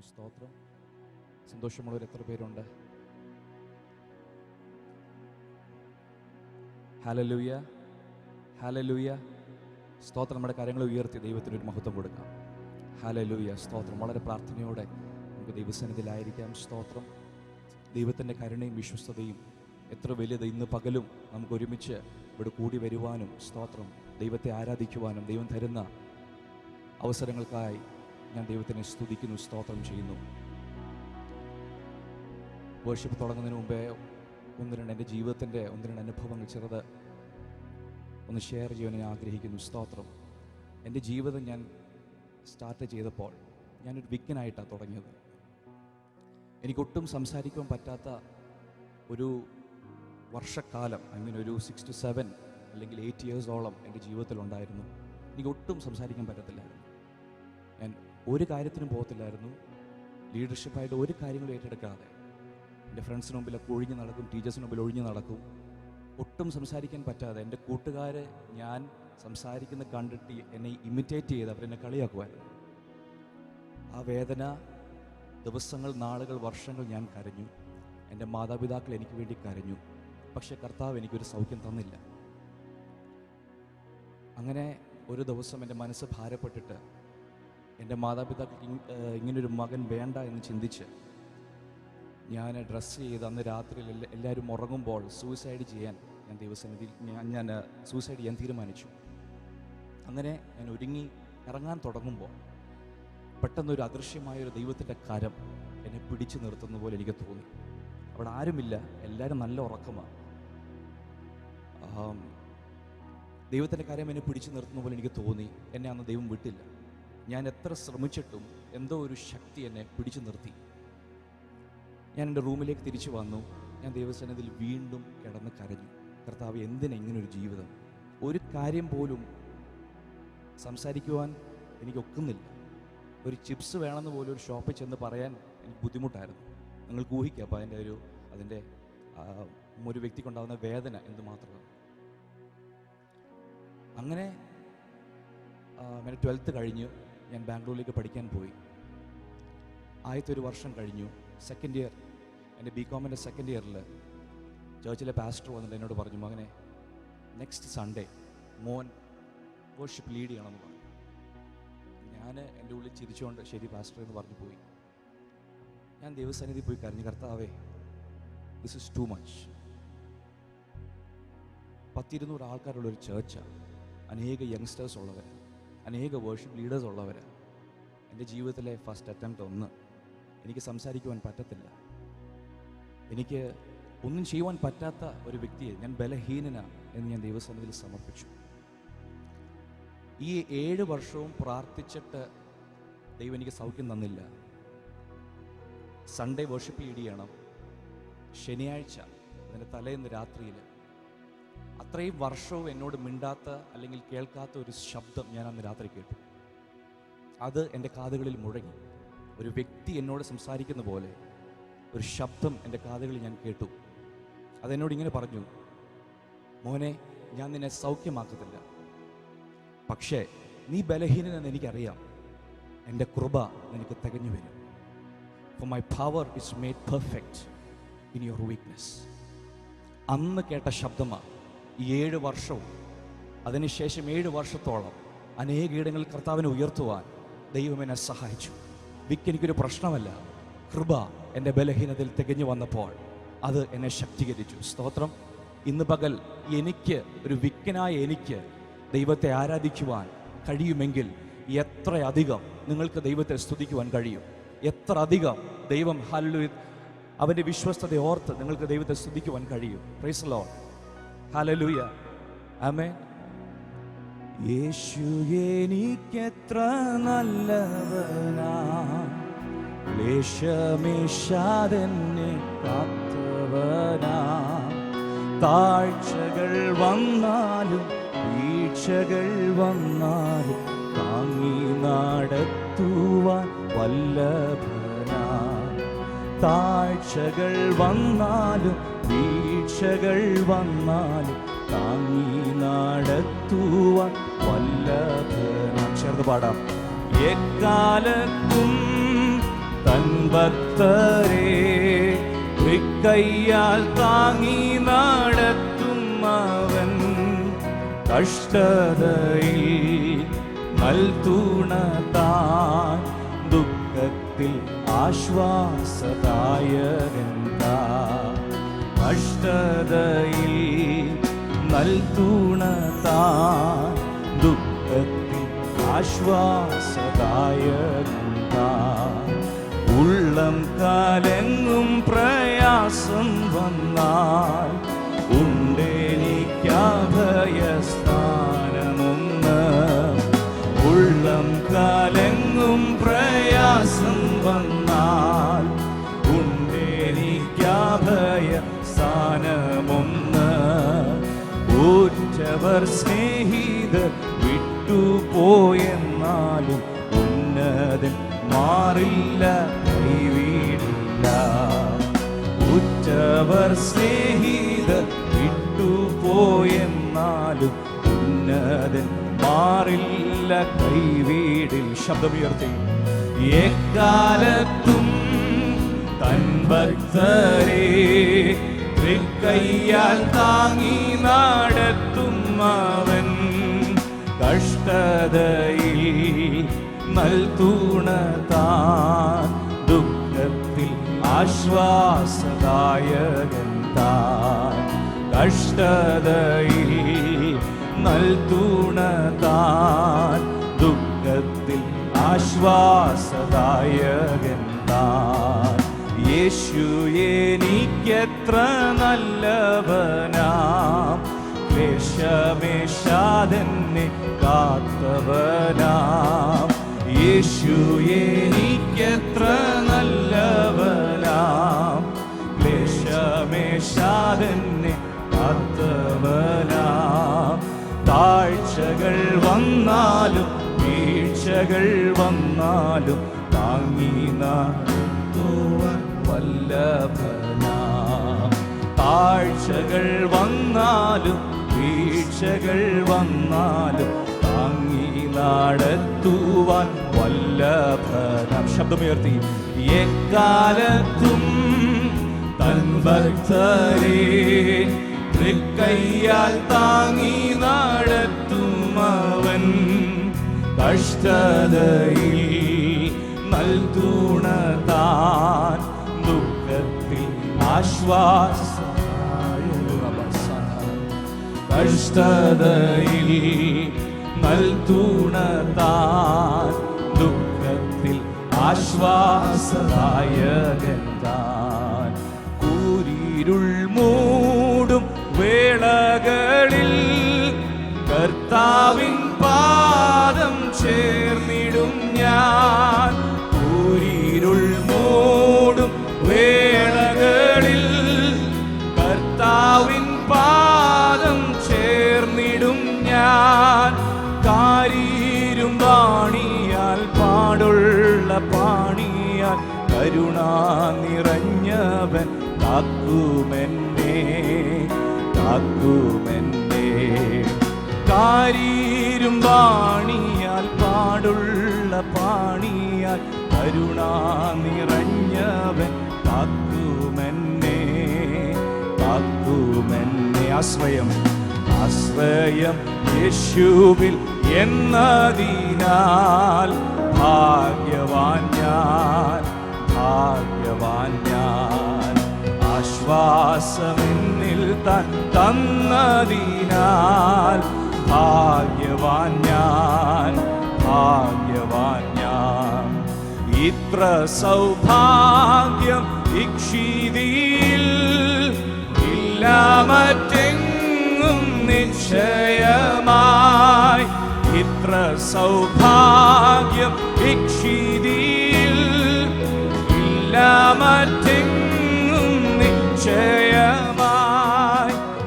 സ്തുതിക്കുന്നു സ്തോത്രം. സന്തോഷമുള്ളവർ എത്ര പേരുണ്ട്? ഹാലലൂയ ഹാലലൂയ സ്തോത്രം നമ്മുടെ കാര്യങ്ങൾ ഉയർത്തി ദൈവത്തിന് ഒരു മഹത്വം കൊടുക്കാം. ഹാലലൂയ സ്തോത്രം. വളരെ പ്രാർത്ഥനയോടെ നമുക്ക് ദൈവസന്നിധിയിലായിരിക്കാം. സ്തോത്രം. ദൈവത്തിന്റെ കരുണയും വിശ്വസ്തതയും എത്ര വലിയത് ഇന്ന് പകലും നമുക്ക് ഒരുമിച്ച് ഇവിടെ കൂടി വരുവാനും സ്തോത്രം ദൈവത്തെ ആരാധിക്കുവാനും ദൈവം തരുന്ന അവസരങ്ങൾക്കായി ഞാൻ ദൈവത്തിനെ സ്തുതിക്കുന്നു സ്തോത്രം ചെയ്യുന്നു. വേർഷിപ്പ് തുടങ്ങുന്നതിന് മുമ്പേ ഒന്ന് രണ്ട് എന്റെ ജീവിതത്തിന്റെ ഒന്ന് രണ്ട് അനുഭവങ്ങൾ ചെറുത് ഒന്ന് ഷെയർ ചെയ്യാൻ ഞാൻ ആഗ്രഹിക്കുന്നു സ്തോത്രം. എന്റെ ജീവിതം ഞാൻ സ്റ്റാർട്ട് ചെയ്തപ്പോൾ ഞാനൊരു വിക്കനായിട്ടാണ് തുടങ്ങിയത്. എനിക്കൊട്ടും സംസാരിക്കാൻ പറ്റാത്ത ഒരു വർഷക്കാലം ഐ മീൻ ഒരു സിക്സ് ടു സെവൻ അല്ലെങ്കിൽ എയ്റ്റ് ഇയേഴ്സോളം എന്റെ ജീവിതത്തിലുണ്ടായിരുന്നു. എനിക്ക് ഒട്ടും സംസാരിക്കാൻ പറ്റത്തില്ലായിരുന്നു. ഞാൻ ഒരു കാര്യത്തിനും പോകത്തില്ലായിരുന്നു. ലീഡർഷിപ്പായിട്ട് ഒരു കാര്യങ്ങളും ഏറ്റെടുക്കാതെ. എന്റെ ഫ്രണ്ട്സിന് മുമ്പിലൊക്കെ ഒഴിഞ്ഞ് നടക്കും ടീച്ചേഴ്സിന് മുമ്പിൽ ഒഴിഞ്ഞു നടക്കും. ഒട്ടും സംസാരിക്കാൻ പറ്റാതെ എന്റെ കൂട്ടുകാരെ ഞാൻ സംസാരിക്കുന്ന കണ്ടിട്ട് എന്നെ ഇമിറ്റേറ്റ് ചെയ്ത് അവരെന്നെ കളിയാക്കുമായിരുന്നു ആ വേദന ദിവസങ്ങൾ നാളുകൾ വർഷങ്ങൾ ഞാൻ കരഞ്ഞു. എന്റെ മാതാപിതാക്കൾ എനിക്ക് വേണ്ടി കരഞ്ഞു. പക്ഷെ കർത്താവ് എനിക്കൊരു സൗഖ്യം തന്നില്ല. അങ്ങനെ ഒരു ദിവസം എന്റെ മനസ്സ് ഭാരപ്പെട്ടിട്ട് എന്റെ മാതാപിതാക്കൾക്ക് ഇങ്- ഇങ്ങനൊരു മകൻ വേണ്ട എന്ന് ചിന്തിച്ച് ഞാൻ ഡ്രസ്സ് ചെയ്ത് അന്ന് രാത്രിയിൽ എല്ലാ- എല്ലാവരും ഉറങ്ങുമ്പോൾ സൂയിസൈഡ് ചെയ്യാൻ ഞാൻ ദൈവസന്നിധിയിൽ ഞാൻ ഞാൻ സൂയിസൈഡ് ചെയ്യാൻ തീരുമാനിച്ചു. അങ്ങനെ ഞാൻ ഒരുങ്ങി ഇറങ്ങാൻ തുടങ്ങുമ്പോൾ പെട്ടെന്നൊരു അദൃശ്യമായൊരു ദൈവത്തിന്റെ കരം എന്നെ പിടിച്ചു നിർത്തുന്ന പോലെ എനിക്ക് തോന്നി. അവിടെ ആരുമില്ല എല്ലാവരും നല്ല ഉറക്കമാണ് ദൈവത്തിന്റെ കാര്യം എന്നെ പിടിച്ചു നിർത്തുന്ന പോലെ എനിക്ക് തോന്നി. എന്നെ അന്ന് ദൈവം വിട്ടില്ല. ഞാൻ എത്ര ശ്രമിച്ചിട്ടും എന്തോ ഒരു ശക്തി എന്നെ പിടിച്ചു നിർത്തി. ഞാൻ എന്റെ റൂമിലേക്ക് തിരിച്ചു വന്നു. ഞാൻ ദൈവസന്നിധിയിൽ വീണ്ടും കിടന്ന് കരഞ്ഞു. കർത്താവ് എന്തിനാ ഇങ്ങനൊരു ജീവിതം? ഒരു കാര്യം പോലും സംസാരിക്കുവാൻ എനിക്ക് ഒക്കുന്നില്ല ഒരു ചിപ്സ് വേണമെന്ന് പോലും ഒരു ഷോപ്പിൽ ചെന്ന് പറയാൻ എനിക്ക് ബുദ്ധിമുട്ടായിരുന്നു. നിങ്ങൾക്ക് ഊഹിക്കുക അപ്പോൾ അതിന്റെ ഒരു അതിന്റെ ഒരു വ്യക്തിക്കുണ്ടാകുന്ന വേദന എന്തുമാത്രമാണ് അങ്ങനെ ട്വൽത്ത് കഴിഞ്ഞു ഞാൻ ബാംഗ്ലൂരിലേക്ക് പഠിക്കാൻ പോയി. ആദ്യത്തെ ഒരു വർഷം കഴിഞ്ഞു. സെക്കൻഡ് ഇയർ എന്റെ ബി കോമിന്റെ സെക്കൻഡ് ഇയറിൽ ചേർച്ചിലെ പാസ്റ്റർ വന്നിട്ട് എന്നോട് പറഞ്ഞു മകനെ നെക്സ്റ്റ് സൺഡേ മോൻ വർഷിപ്പ് ലീഡ് ചെയ്യണമെന്ന് പറഞ്ഞു. ഞാൻ എന്റെ ഉള്ളിൽ ചിരിച്ചുകൊണ്ട് ശരി പാസ്റ്റർ എന്ന് പറഞ്ഞു പോയി. ഞാൻ ദൈവസന്നിധി പോയി കരഞ്ഞു കർത്താവേ ദിസ് ഇസ് ടു മച്ച് പത്തിരുന്നൂറ് ആൾക്കാരുള്ള ഒരു ചേർച്ചാണ് അനേക യങ്സ്റ്റേഴ്സ് ഉള്ളവർ അനേക വേർഷിപ്പ് ലീഡേഴ്സ് ഉള്ളവർ എന്റെ ജീവിതത്തിലെ ഫസ്റ്റ് അറ്റംപ്റ്റ് ഒന്ന്. എനിക്ക് സംസാരിക്കുവാൻ പറ്റത്തില്ല. എനിക്ക് ഒന്നും ചെയ്യുവാൻ പറ്റാത്ത ഒരു വ്യക്തിയെ ഞാൻ ബലഹീനന എന്ന് ഞാൻ ദൈവസന്നിധിയിൽ സമർപ്പിച്ചു. ഈ ഏഴ് വർഷവും പ്രാർത്ഥിച്ചിട്ട് ദൈവം എനിക്ക് സൗഖ്യം തന്നില്ല. സൺഡേ വർഷിപ്പ് ലീഡ് ചെയ്യണം. ശനിയാഴ്ച അതിന്റെ തലേന്ന് രാത്രിയിൽ അത്രയും വർഷവും എന്നോട് മിണ്ടാത്ത അല്ലെങ്കിൽ കേൾക്കാത്ത ഒരു ശബ്ദം ഞാൻ അന്ന് രാത്രി കേട്ടു. അത് എന്റെ കാതുകളിൽ മുഴങ്ങി. ഒരു വ്യക്തി എന്നോട് സംസാരിക്കുന്ന പോലെ ഒരു ശബ്ദം എന്റെ കാതുകളിൽ ഞാൻ കേട്ടു. അതെന്നോട് ഇങ്ങനെ പറഞ്ഞു മോനെ ഞാൻ നിന്നെ സൗഖ്യമാക്കത്തില്ല പക്ഷേ നീ ബലഹീനനെന്ന് എനിക്കറിയാം. എന്റെ കൃപ നിനക്ക് തികഞ്ഞു വരും. For my power is made perfect in your weakness അന്ന് കേട്ട ശബ്ദമാണ് ഈ ഏഴ് വർഷവും. അതിനുശേഷം ഏഴ് വർഷത്തോളം അനേക ഇടങ്ങളിൽ കർത്താവിനെ ഉയർത്തുവാൻ ദൈവം എന്നെ സഹായിച്ചു. വിക്ക് എനിക്കൊരു പ്രശ്നമല്ല. കൃപ എന്റെ ബലഹീനതയിൽ തികഞ്ഞു വന്നപ്പോൾ അത് എന്നെ ശക്തീകരിച്ചു. സ്തോത്രം. ഇന്ന് പകൽ എനിക്ക് ഒരു വിക്കനായ എനിക്ക് ദൈവത്തെ ആരാധിക്കുവാൻ കഴിയുമെങ്കിൽ എത്ര അധികം നിങ്ങൾക്ക് ദൈവത്തെ സ്തുതിക്കുവാൻ കഴിയും. എത്ര അധികം ദൈവം ഹാലലു അവന്റെ വിശ്വസ്തത ഓർത്ത് നിങ്ങൾക്ക് ദൈവത്തെ സ്തുതിക്കുവാൻ കഴിയും. പ്രൈസ് ലോ ഹലലൂയ ആമേ യേശു എനിക്കെത്ര നല്ലവനാ. ക്ലേശമേശാതെന്നെ കാത്തവനാ. താഴ്ചകൾ വന്നാലും വീഴ്ചകൾ വന്നാലും താങ്ങി നടത്തുവാൻ വല്ലഭനാ. താഴ്ചകൾ വന്നാലും വീഴ്ചകൾ വന്നാലും താങ്ങി നടത്തുവാൻ ചേർന്ന് പാടാം. എക്കാലത്തും തൻ ഭക്തരെ താങ്ങി നടത്തും അവൻ. കഷ്ടതയിൽ നൽതൂണ താൻ ദുഃഖത്തിൽ ആശ്വാസദായകന്താ കഷ്ടതയിൽ നൽതൂണ താൻ ദുഃഖത്തിൽ ആശ്വാസദായകൻ താൻ ഉള്ളം കാലെങ്ങും പ്രയാസം വന്നാൽ ഉണ്ടെനിക്കഭയസ്ഥാനമൊന്ന്. ഉള്ളം കാലെങ്ങും പ്രയാസം വന്നാൽ ഉണ്ടെനിക്കഭയ സ്ഥാനമൊന്ന് ഉറ്റവർ സ്നേഹിത വിട്ടുപോയെന്നാലും മാറില്ല കൈവീടില്ല ഉറ്റവർ സ്നേഹിത വിട്ടുപോയെന്നാലും ഉന്നതൻ മാറില്ല കൈവീടിൽ ശബ്ദമുയർത്തി. എക്കാലത്തും തൻ ഭക്തരെ തൃക്കയ്യാൽ താങ്ങി നടത്തും അവൻ കഷ്ടതയിൽ നൽതൂണ താൻ ദുഃഖത്തിൽ ആശ്വാസദായകൻ താൻ. കഷ്ടതയിൽ നൽതൂണ താൻ ദുഃഖത്തിൽ ആശ്വാസദായകൻ താൻ. യേശു എനിക്കെത്ര നല്ലവനാം. ക്ലേശമേഷാതെന്നെ കാത്തവനാം. യേശു എനിക്കെത്ര നല്ലവനാം. ക്ലേശമേഷാതെന്നെ കാത്തവനാം താഴ്ചകൾ വന്നാലും വീഴ്ചകൾ വന്നാലും താങ്ങി നടത്തുവാൻ വല്ലഭനാം താഴ്ചകൾ വന്നാലും വീഴ്ചകൾ വന്നാലും താങ്ങി നടത്തുവാൻ വല്ലഭനാം ശബ്ദമുയർത്തി. എക്കാലത്തും തൻ ഭക്തരെ തൃക്കയ്യാൽ താങ്ങി നടത്തും അവൻ കഷ്ടതയിൽ നൽകൂണ താൻ ദുഃഖത്തിൽ ആശ്വാസ കഷ്ടതയിൽ നൽകൂണ താൻ ആശ്വാസദായകൻ താൻ. കൂരിരുൾ മൂടും വേളകളിൽ കാരീരും പാണിയാൽ പാടുള്ള പാണിയാൽ കരുണ നിറഞ്ഞവൻ കാക്കുമെന്നെ കാക്കുമെന്നെ. ആശ്രയം ആശ്രയം യേശുവിൽ എന്നതിനാൽ ഭാഗ്യവാൻ ഞാൻ ഭാഗ്യവാൻ ഞാൻ. ആശ്വാസമെന്നിൽ തന്നതിനാൽ ഭാഗ്യവാൻ ഞാൻ ഭാഗ്യവാൻ ഞാൻ. ഇത്ര സൗഭാഗ്യം ഇക്ഷീതിയിൽ ഇല്ല മറ്റെങ്ങും നിശ്ചയമായി. ഇത്ര സൗഭാഗ്യം ഇക്ഷീതിയിൽ ഇല്ല മറ്റെങ്ങും നിശ്ചയമായി.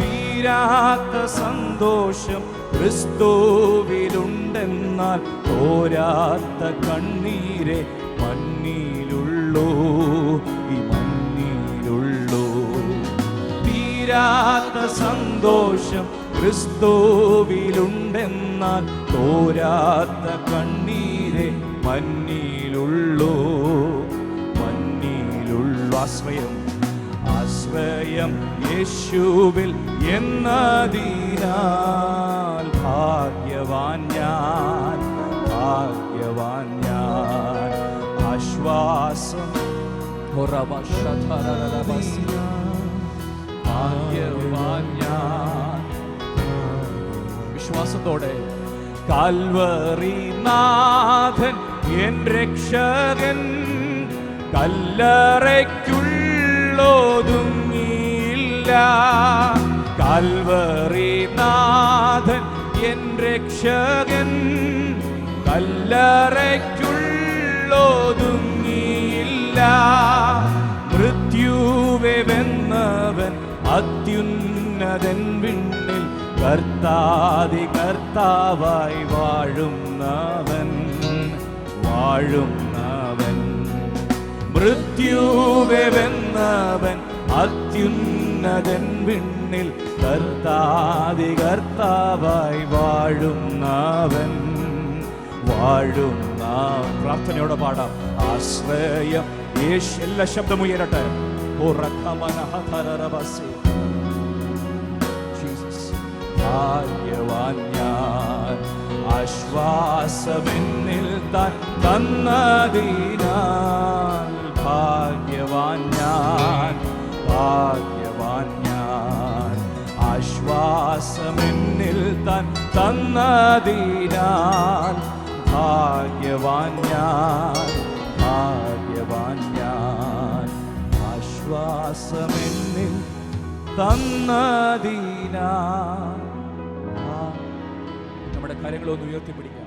തീരാത്ത സന്തോഷം ക്രിസ്തുവിലുണ്ടെന്നാൽ തോരാത്ത കണ്ണീരെ മണ്ണിലുള്ളൂ ഈ മണ്ണിലുള്ളൂ. തീരാത്ത സന്തോഷം ക്രിസ്തുവിലുണ്ടെന്നാൽ തോരാത്ത കണ്ണീരെ മണ്ണിലുള്ളൂ ആശ്രയം ആശ്രയം യേശുവിൽ എന്നതിനാൽ വിശ്വാസത്തോടെ. കൽവറി നാഥൻ എൻ രക്ഷകൻ കല്ലറയ്ക്കുള്ളോതുങ്ങിയില്ല. കൽവറി നാഥൻ എൻ രക്ഷകൻ കല്ലറയ്ക്കുള്ളൊതുങ്ങിയില്ല മൃത്യുവെ വെന്നവൻ അത്യുന്നതൻ വിണ്ണിൽ കർത്താതി കർത്താവായി വാഴുന്നവൻ വാഴുന്നവൻ. മൃത്യുവെ വെന്നവൻ അത്യുന്നതൻ വിണ്ണിൽ കർത്താതി കർത്താവായി വാഴുന്നവൻ വാഴുന്ന പ്രാർത്ഥനയോടെ പാടാം. ആശ്രയം എല്ലാ ശബ്ദം ഉയരട്ടെ. ആശ്വാസമെന്നിൽ ആശ്വാസമെന്നിൽ തൻ തന്നതിനാൽ ഭാഗ്യവാൻ ഞാൻ ആശ്വാസമെന്നിൽ തന്നദീന നമ്മുടെ കാര്യങ്ങളൊന്ന് ഉയർത്തിപ്പിടിക്കാം.